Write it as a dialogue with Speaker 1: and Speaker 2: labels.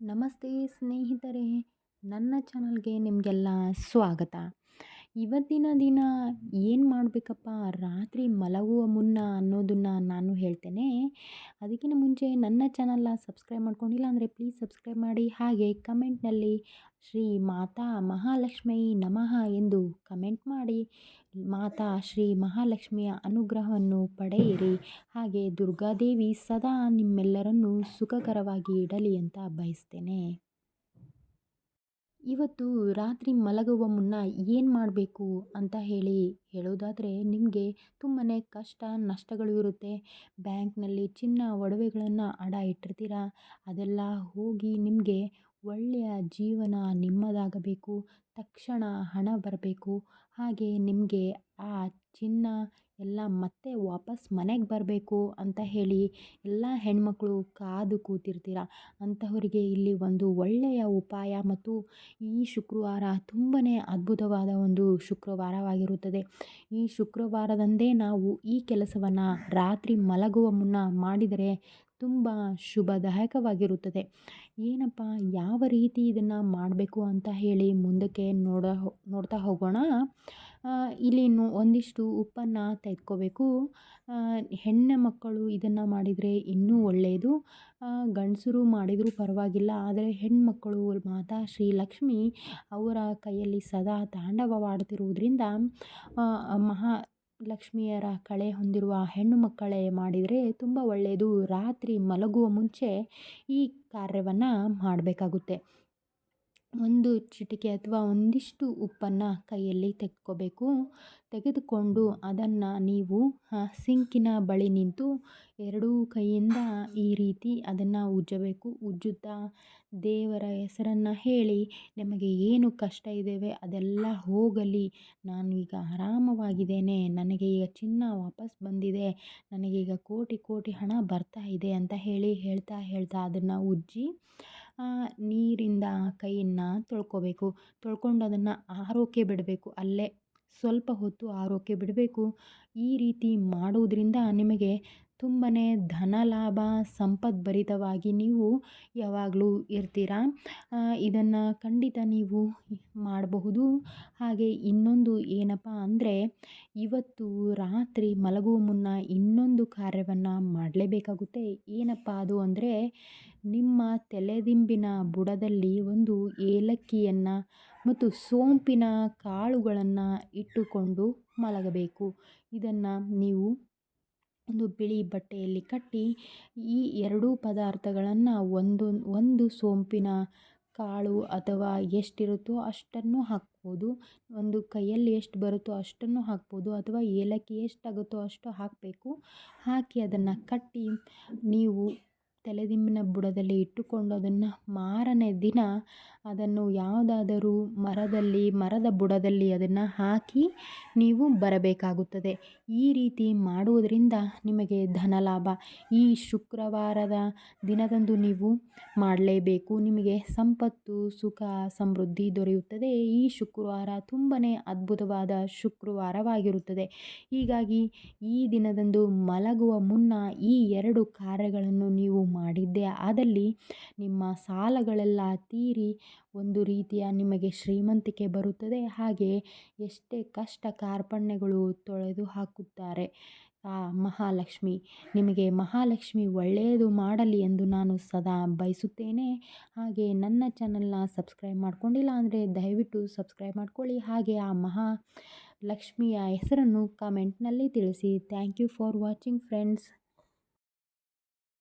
Speaker 1: ನಮಸ್ತೆ ಸ್ನೇಹಿತರೆ, ನನ್ನ ಚಾನಲ್ಗೆ ನಿಮಗೆಲ್ಲ ಸ್ವಾಗತ. ಇವತ್ತಿನ ದಿನ ಏನು ಮಾಡಬೇಕಪ್ಪ? ರಾತ್ರಿ ಮಲಗುವ ಮುನ್ನ ಅನ್ನೋದನ್ನು ನಾನು ಹೇಳ್ತೇನೆ. ಅದಕ್ಕಿಂತ ಮುಂಚೆ ನನ್ನ ಚಾನಲ್ನ ಸಬ್ಸ್ಕ್ರೈಬ್ ಮಾಡ್ಕೊಂಡಿಲ್ಲ ಅಂದರೆ ಪ್ಲೀಸ್ ಸಬ್ಸ್ಕ್ರೈಬ್ ಮಾಡಿ. ಹಾಗೆ ಕಮೆಂಟ್ನಲ್ಲಿ ಶ್ರೀ ಮಾತಾ ಮಹಾಲಕ್ಷ್ಮೀ ನಮಃ ಎಂದು ಕಮೆಂಟ್ ಮಾಡಿ. ಮಾತಾ ಶ್ರೀ ಮಹಾಲಕ್ಷ್ಮಿಯ ಅನುಗ್ರಹವನ್ನು ಪಡೆಯಿರಿ. ಹಾಗೆ ದುರ್ಗಾದೇವಿ ಸದಾ ನಿಮ್ಮೆಲ್ಲರನ್ನೂ ಸುಖಕರವಾಗಿ ಇಡಲಿ ಅಂತ ಬಯಸ್ತೇನೆ. ಇವತ್ತು ರಾತ್ರಿ ಮಲಗುವ ಮುನ್ನ ಏನು ಮಾಡಬೇಕು ಅಂತ ಹೇಳಿ ಹೇಳೋದಾದರೆ ನಿಮಗೆ ತುಂಬಾ ಕಷ್ಟ, ನಷ್ಟಗಳು ಇರುತ್ತೆ. ಬ್ಯಾಂಕ್ನಲ್ಲಿ ಚಿನ್ನ, ಒಡವೆಗಳನ್ನು ಅಡ ಇಟ್ಟಿರ್ತೀರ? ಅದೆಲ್ಲ ಹೋಗಿ ನಿಮಗೆ ಒಳ್ಳೆಯ ಜೀವನ ನಿಮ್ಮದಾಗಬೇಕು, ತಕ್ಷಣ ಹಣ ಬರಬೇಕು. ಹಾಗೆ ನಿಮಗೆ ಆ ಚಿನ್ನ ಎಲ್ಲ ಮತ್ತೆ ವಾಪಸ್ ಮನೆಗೆ ಬರಬೇಕು ಅಂತ ಹೇಳಿ ಎಲ್ಲ ಹೆಣ್ಮಕ್ಳು ಕಾದು ಕೂತಿರ್ತೀರ? ಅಂತಹವರಿಗೆ ಇಲ್ಲಿ ಒಂದು ಒಳ್ಳೆಯ ಉಪಾಯ ಮತ್ತು ಈ ಶುಕ್ರವಾರ ತುಂಬಾ ಅದ್ಭುತವಾದ ಒಂದು ಶುಕ್ರವಾರವಾಗಿರುತ್ತದೆ. ಈ ಶುಕ್ರವಾರದಂದೇ ನಾವು ಈ ಕೆಲಸವನ್ನು ರಾತ್ರಿ ಮಲಗುವ ಮುನ್ನ ಮಾಡಿದರೆ ತುಂಬ ಶುಭದಾಯಕವಾಗಿರುತ್ತದೆ. ಏನಪ್ಪ, ಯಾವ ರೀತಿ ಇದನ್ನು ಮಾಡಬೇಕು ಅಂತ ಹೇಳಿ ಮುಂದಕ್ಕೆ ನೋಡ, ನೋಡ್ತಾ ಹೋಗೋಣ. ಇಲ್ಲಿ ಒಂದಿಷ್ಟು ಉಪ್ಪನ್ನು ತೆಗೆದುಕೋಬೇಕು. ಹೆಣ್ಣು ಮಕ್ಕಳು ಇದನ್ನು ಮಾಡಿದರೆ ಇನ್ನೂ ಒಳ್ಳೆಯದು ಗಂಡಸರು ಮಾಡಿದರೂ ಪರವಾಗಿಲ್ಲ, ಆದರೆ ಹೆಣ್ಮಕ್ಕಳು ಮಾತಾ ಶ್ರೀಲಕ್ಷ್ಮಿ ಅವರ ಕೈಯಲ್ಲಿ ಸದಾ ತಾಂಡವವಾಡ್ತಿರುವುದರಿಂದ ಮಹಾ ಲಕ್ಷ್ಮಿಯರ ಕಳೆ ಹೊಂದಿರುವ ಹೆಣ್ಣು ಮಕ್ಕಳೇ ಮಾಡಿದರೆ ತುಂಬ ಒಳ್ಳೆಯದು. ರಾತ್ರಿ ಮಲಗುವ ಮುಂಚೆ ಈ ಕಾರ್ಯವನ್ನು ಮಾಡಬೇಕಾಗುತ್ತೆ. ಒಂದು ಚಿಟಿಕೆ ಅಥವಾ ಒಂದಿಷ್ಟು ಉಪ್ಪನ್ನು ಕೈಯಲ್ಲಿ ತೆಗೆದುಕೋಬೇಕು ತೆಗೆದುಕೊಂಡು ಅದನ್ನು ನೀವು ಸಿಂಕಿನ ಬಳಿ ನಿಂತು ಎರಡೂ ಕೈಯಿಂದ ಈ ರೀತಿ ಅದನ್ನು ಉಜ್ಜಬೇಕು. ಉಜ್ಜುತ್ತಾ ದೇವರ ಹೆಸರನ್ನು ಹೇಳಿ, ನಿಮಗೆ ಏನು ಕಷ್ಟ ಇದ್ದೇವೆ ಅದೆಲ್ಲ ಹೋಗಲಿ. ನಾನು ಈಗ ಆರಾಮವಾಗಿದ್ದೇನೆ. ನನಗೆ ಈಗ ಚಿನ್ನ ವಾಪಸ್ ಬಂದಿದೆ. ನನಗೀಗ ಕೋಟಿ ಕೋಟಿ ಹಣ ಬರ್ತಾ ಇದೆ ಅಂತ ಹೇಳಿ ಹೇಳ್ತಾ ಹೇಳ್ತಾ ಅದನ್ನು ಉಜ್ಜಿ ನೀರಿಂದ ಕೈಯನ್ನು ತೊಳ್ಕೊಬೇಕು. ತೊಳ್ಕೊಂಡು ಅದನ್ನು ಆರೋಕೆ ಬಿಡಬೇಕು. ಅಲ್ಲೇ ಸ್ವಲ್ಪ ಹೊತ್ತು ಆರೋಕೆ ಬಿಡಬೇಕು. ಈ ರೀತಿ ಮಾಡುವುದರಿಂದ ನಿಮಗೆ ತುಂಬಾ ಧನ ಲಾಭ ಸಂಪದ್ಭರಿತವಾಗಿ ನೀವು ಯಾವಾಗಲೂ ಇರ್ತೀರ? ಇದನ್ನು ಖಂಡಿತ ನೀವು ಮಾಡಬಹುದು. ಹಾಗೆ ಇನ್ನೊಂದು ಏನಪ್ಪ ಅಂದರೆ, ಇವತ್ತು ರಾತ್ರಿ ಮಲಗುವ ಮುನ್ನ ಇನ್ನೊಂದು ಕಾರ್ಯವನ್ನು ಮಾಡಲೇಬೇಕಾಗುತ್ತೆ. ಏನಪ್ಪ ಅದು ಅಂದರೆ, ನಿಮ್ಮ ತಲೆದಿಂಬಿನ ಬುಡದಲ್ಲಿ ಒಂದು ಏಲಕ್ಕಿಯನ್ನು ಮತ್ತು ಸೋಂಪಿನ ಕಾಳುಗಳನ್ನು ಇಟ್ಟುಕೊಂಡು ಮಲಗಬೇಕು. ಇದನ್ನು ನೀವು ಒಂದು ಬಿಳಿ ಬಟ್ಟೆಯಲ್ಲಿ ಕಟ್ಟಿ ಈ ಎರಡೂ ಪದಾರ್ಥಗಳನ್ನು ಒಂದು ಒಂದು ಸೋಂಪಿನ ಕಾಳು ಅಥವಾ ಎಷ್ಟಿರುತ್ತೋ ಅಷ್ಟನ್ನು ಹಾಕ್ಬೋದು. ಒಂದು ಕೈಯಲ್ಲಿ ಎಷ್ಟು ಬರುತ್ತೋ ಅಷ್ಟನ್ನು ಹಾಕ್ಬೋದು ಅಥವಾ ಏಲಕ್ಕಿ ಎಷ್ಟಾಗುತ್ತೋ ಅಷ್ಟು ಹಾಕಬೇಕು. ಹಾಕಿ ಅದನ್ನು ಕಟ್ಟಿ ನೀವು ತಲೆದಿಂಬಿನ ಬುಡದಲ್ಲಿ ಇಟ್ಟುಕೊಂಡು ಅದನ್ನು ಮಾರನೇ ದಿನ ಅದನ್ನು ಯಾವುದಾದರೂ ಮರದಲ್ಲಿ, ಮರದ ಬುಡದಲ್ಲಿ ಅದನ್ನು ಹಾಕಿ ನೀವು ಬರಬೇಕಾಗುತ್ತದೆ. ಈ ರೀತಿ ಮಾಡುವುದರಿಂದ ನಿಮಗೆ ಧನಲಾಭ. ಈ ಶುಕ್ರವಾರದ ದಿನದಂದು ನೀವು ಮಾಡಲೇಬೇಕು. ನಿಮಗೆ ಸಂಪತ್ತು, ಸುಖ, ಸಮೃದ್ಧಿ ದೊರೆಯುತ್ತದೆ. ಈ ಶುಕ್ರವಾರ ತುಂಬಾ ಅದ್ಭುತವಾದ ಶುಕ್ರವಾರವಾಗಿರುತ್ತದೆ. ಹೀಗಾಗಿ ಈ ದಿನದಂದು ಮಲಗುವ ಮುನ್ನ ಈ ಎರಡು ಕಾರ್ಯಗಳನ್ನು ನೀವು ಮಾಡಿದ್ದೇ. ಆದಲ್ಲಿ ನಿಮ್ಮ ಸಾಲಗಳೆಲ್ಲ ತೀರಿ ಒಂದು ರೀತಿಯ ನಿಮಗೆ ಶ್ರೀಮಂತಿಕೆ ಬರುತ್ತದೆ. ಹಾಗೆ ಎಷ್ಟೇ ಕಷ್ಟ ಕಾರ್ಪಣ್ಯಗಳು ತೊಳೆದು ಹಾಕುತ್ತಾರೆ. ಆ, ಮಹಾಲಕ್ಷ್ಮಿ, ನಿಮಗೆ ಮಹಾಲಕ್ಷ್ಮಿ ಒಳ್ಳೆಯದು ಮಾಡಲಿ ಎಂದು ನಾನು ಸದಾ ಬಯಸುತ್ತೇನೆ. ಹಾಗೆ ನನ್ನ ಚಾನಲ್ನ ಸಬ್ಸ್ಕ್ರೈಬ್ ಮಾಡ್ಕೊಂಡಿಲ್ಲ ಅಂದರೆ ದಯವಿಟ್ಟು ಸಬ್ಸ್ಕ್ರೈಬ್ ಮಾಡ್ಕೊಳ್ಳಿ. ಹಾಗೆ ಆ ಮಹಾ ಲಕ್ಷ್ಮಿಯ ಹೆಸರನ್ನು ಕಾಮೆಂಟ್ನಲ್ಲಿ ತಿಳಿಸಿ. Thank you for watching friends